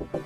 मध्य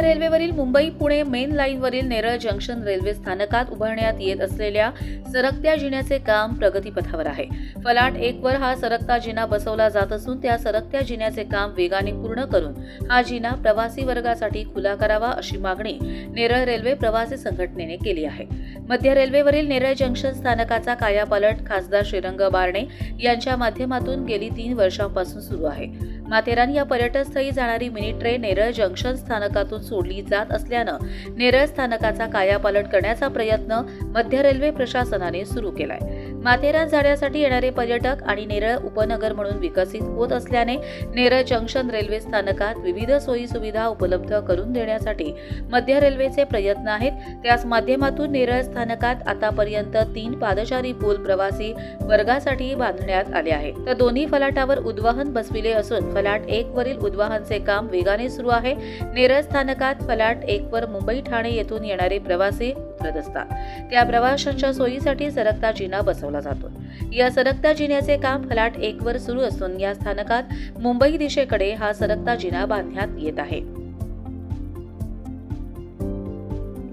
रेल्वेवरील मुंबई पुणे मेन लाईनवरील नेरळ जंक्शन रेल्वे स्थानकात उभारण्यात येत असलेल्या सरकत्या जिन्याचे काम प्रगतीपथावर आहे. फलाट एक वर हा सरकता जिना बसवला जात असून त्या सरकत्या जिन्याचे काम वेगाने पूर्ण करून हा जिना प्रवासी वर्गासाठी खुला करावा अशी मागणी नेरळ रेल्वे प्रवासी संघटनेने केली आहे. मध्य रेल्वेवरील नेरळ जंक्शन स्थानकाचा कायापालट खासदार श्रीरंग बारणे यांच्या माध्यमातून गेली तीन वर्षांपासून सुरू आहे. माथेरान या पर्यटनस्थळी जाणारी मिनी ट्रेन नेरळ जंक्शन स्थानकातून सोडली जात असल्यानं नेरळ स्थानकाचा कायापालट करण्याचा प्रयत्न मध्य रेल्वे प्रशासनाने सुरू केलाय. माथेरान जाण्यासाठी येणारे पर्यटक आणि नेरळ उपनगर म्हणून विकसित होत असल्याने नेरळ जंक्शन रेल्वे स्थानकात विविध सोयी सुविधा उपलब्ध करून देण्यासाठी मध्य रेल्वेचे प्रयत्न आहेत. त्याच माध्यमातून नेरळ स्थानकात आतापर्यंत तीन पादचारी पूल प्रवासी वर्गासाठी बांधण्यात आले आहेत. तर दोन्ही फलाटावर उद्वाहन बसविले असून फलाट एक वरील उद्वाहनचे काम वेगाने सुरू आहे. नेरळ स्थानकात फलाट एक वर मुंबई ठाणे येथून येणारे प्रवासी उतरत असतात. त्या प्रवाशांच्या सोयीसाठी सरकता जिना बसवला जातो. या सरकता जिन्याचे काम फलाट एक वर सुरू असून या स्थानकात मुंबई दिशेकडे हा सरकता जिना बांधण्यात येत आहे.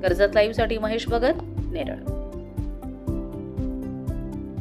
कर्जत लाईव्हसाठी महेश भगत नेरळ.